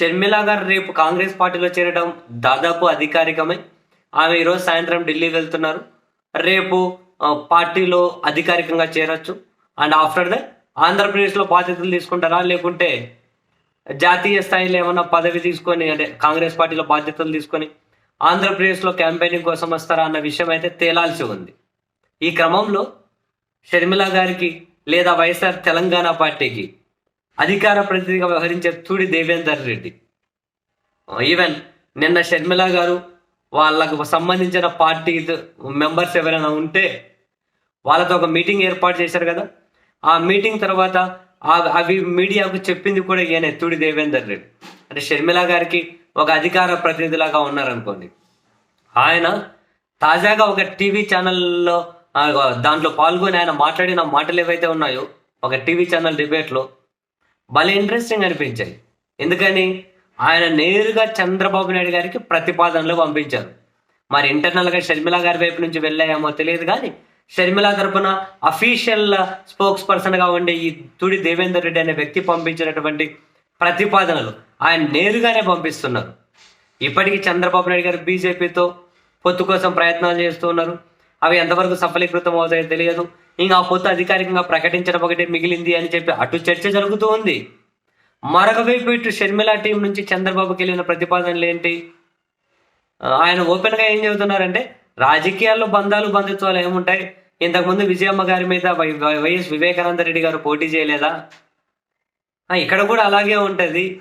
షర్మిల గారు రేపు కాంగ్రెస్ పార్టీలో చేరడం దాదాపు అధికారికమే. ఆమె ఈరోజు సాయంత్రం ఢిల్లీ వెళ్తున్నారు. రేపు పార్టీలో అధికారికంగా చేరొచ్చు. అండ్ ఆఫ్టర్ దట్ ఆంధ్రప్రదేశ్లో బాధ్యతలు తీసుకుంటారా? లేకుంటే జాతీయ స్థాయిలో ఏమన్నా పదవి తీసుకొని అంటే కాంగ్రెస్ పార్టీలో బాధ్యతలు తీసుకొని ఆంధ్రప్రదేశ్లో క్యాంపెయినింగ్ కోసం వస్తారా అన్న విషయం అయితే తేలాల్సి ఉంది. ఈ క్రమంలో షర్మిల గారికి లేదా వైఎస్ఆర్ తెలంగాణ పార్టీకి అధికార ప్రతినిధిగా వ్యవహరించే తూడి దేవేందర్ రెడ్డి. ఈవెన్ నిన్న షర్మిల గారు వాళ్ళకు సంబంధించిన పార్టీ మెంబర్స్ ఎవరైనా ఉంటే వాళ్ళతో ఒక మీటింగ్ ఏర్పాటు చేశారు కదా. ఆ మీటింగ్ తర్వాత అవి మీడియాకు చెప్పింది కూడా ఈయన తూడి దేవేందర్ రెడ్డి. అంటే షర్మిల గారికి ఒక అధికార ప్రతినిధిలాగా ఉన్నారనుకోండి. ఆయన తాజాగా ఒక టీవీ ఛానల్లో దాంట్లో పాల్గొని ఆయన మాట్లాడిన మాటలు ఏవైతే ఉన్నాయో ఒక టీవీ ఛానల్ డిబేట్లో భలే ఇంట్రెస్టింగ్ అనిపించాయి. ఎందుకని? ఆయన నేరుగా చంద్రబాబు నాయుడు గారికి ప్రతిపాదనలు పంపించారు. మరి ఇంటర్నల్గా షర్మిల గారి వైపు నుంచి వెళ్ళాయేమో తెలియదు కానీ షర్మిల తరపున అఫీషియల్ స్పోక్స్ పర్సన్గా ఉండే ఈ తుడి దేవేందర్ రెడ్డి అనే వ్యక్తి పంపించినటువంటి ప్రతిపాదనలు ఆయన నేరుగానే పంపిస్తున్నారు. ఇప్పటికీ చంద్రబాబు నాయుడు గారు బీజేపీతో పొత్తు కోసం ప్రయత్నాలు చేస్తూ ఉన్నారు. అవి ఎంతవరకు సఫలీకృతం అవుతాయో తెలియదు. ఇంకా పొత్తు అధికారికంగా ప్రకటించడం ఒకటే మిగిలింది అని చెప్పి అటు చర్చ జరుగుతూ ఉంది. మరొక వైపు ఇటు షర్మిల టీం నుంచి చంద్రబాబుకి వెళ్ళిన ప్రతిపాదనలు ఏంటి? ఆయన ఓపెన్గా ఏం చెబుతున్నారంటే రాజకీయాల్లో బంధాలు బంధుత్వాలు ఏముంటాయి? ఇంతకుముందు విజయమ్మ గారి మీద Y- Y- YS Vivekananda Reddy గారు పోటీ చేయలేదా? ఇక్కడ కూడా అలాగే ఉంటుంది.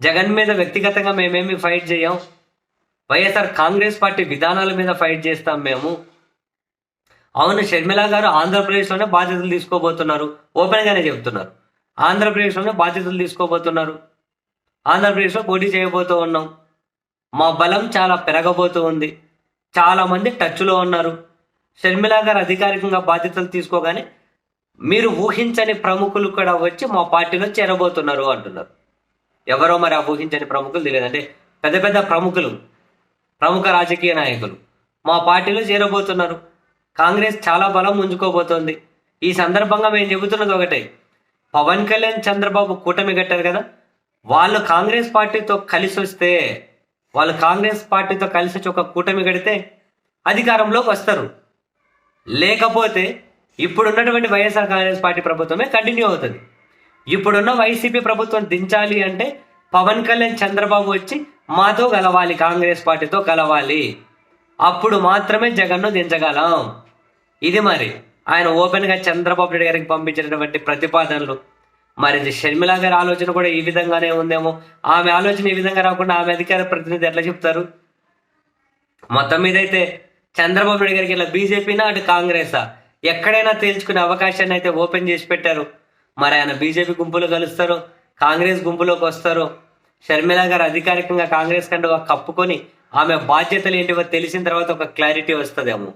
జగన్ మీద వ్యక్తిగతంగా మేమేమి ఫైట్ చేయం? వైఎస్ఆర్ కాంగ్రెస్ పార్టీ విధానాల మీద ఫైట్ చేస్తాం మేము. అవును షర్మిల గారు ఆంధ్రప్రదేశ్లోనే బాధ్యతలు తీసుకోబోతున్నారు. ఓపెన్ గానే ఆంధ్రప్రదేశ్లోనే బాధ్యతలు తీసుకోబోతున్నారు. ఆంధ్రప్రదేశ్లో పోటీ చేయబోతూ ఉన్నాం. మా బలం చాలా పెరగబోతూ ఉంది. చాలా మంది టచ్లో ఉన్నారు. షర్మిల గారు అధికారికంగా బాధ్యతలు తీసుకోగానే మీరు ఊహించని ప్రముఖులు కూడా వచ్చి మా పార్టీలో చేరబోతున్నారు అంటున్నారు. ఎవరో మరి ఆ ఊహించని ప్రముఖులు తెలియదు. అంటే పెద్ద పెద్ద ప్రముఖులు ప్రముఖ రాజకీయ నాయకులు మా పార్టీలో చేరబోతున్నారు. కాంగ్రెస్ చాలా బలం ఉంచుకోబోతోంది. ఈ సందర్భంగా మేము చెబుతున్నది ఒకటే. పవన్ కళ్యాణ్ చంద్రబాబు కూటమి కట్టారు కదా వాళ్ళు కాంగ్రెస్ పార్టీతో కలిసి వస్తే వాళ్ళు కాంగ్రెస్ పార్టీతో కలిసి వచ్చి ఒక కూటమి కడితే అధికారంలోకి వస్తారు. లేకపోతే ఇప్పుడున్నటువంటి వైఎస్ఆర్ కాంగ్రెస్ పార్టీ ప్రభుత్వమే కంటిన్యూ అవుతుంది. ఇప్పుడున్న వైసీపీ ప్రభుత్వం దించాలి అంటే పవన్ కళ్యాణ్ చంద్రబాబు వచ్చి మాతో కలవాలి కాంగ్రెస్ పార్టీతో కలవాలి. అప్పుడు మాత్రమే జగన్ను దించగలం. ఇది మరి. ఆయన ఓపెన్గా చంద్రబాబు నాయుడు గారికి పంపించినటువంటి ప్రతిపాదనలు. మరి షర్మిల గారి ఆలోచన కూడా ఈ విధంగానే ఉందేమో. ఆమె ఆలోచన ఈ విధంగా రాకుండా ఆమె అధికార ప్రతినిధి ఎట్లా చెప్తారు? మొత్తం మీద అయితే చంద్రబాబు నాయుడు గారికి ఇలా బీజేపీనా అటు కాంగ్రెసా? ఎక్కడైనా తేల్చుకునే అవకాశాన్ని అయితే ఓపెన్ చేసి పెట్టారు. మరి ఆయన బీజేపీ గుంపులో కలుస్తారు కాంగ్రెస్ గుంపులోకి వస్తారు. షర్మిల గారు అధికారికంగా కాంగ్రెస్ కంటే కప్పుకొని ఆమె బాధ్యతలు ఏంటివో తెలిసిన తర్వాత ఒక క్లారిటీ వస్తుందేమో.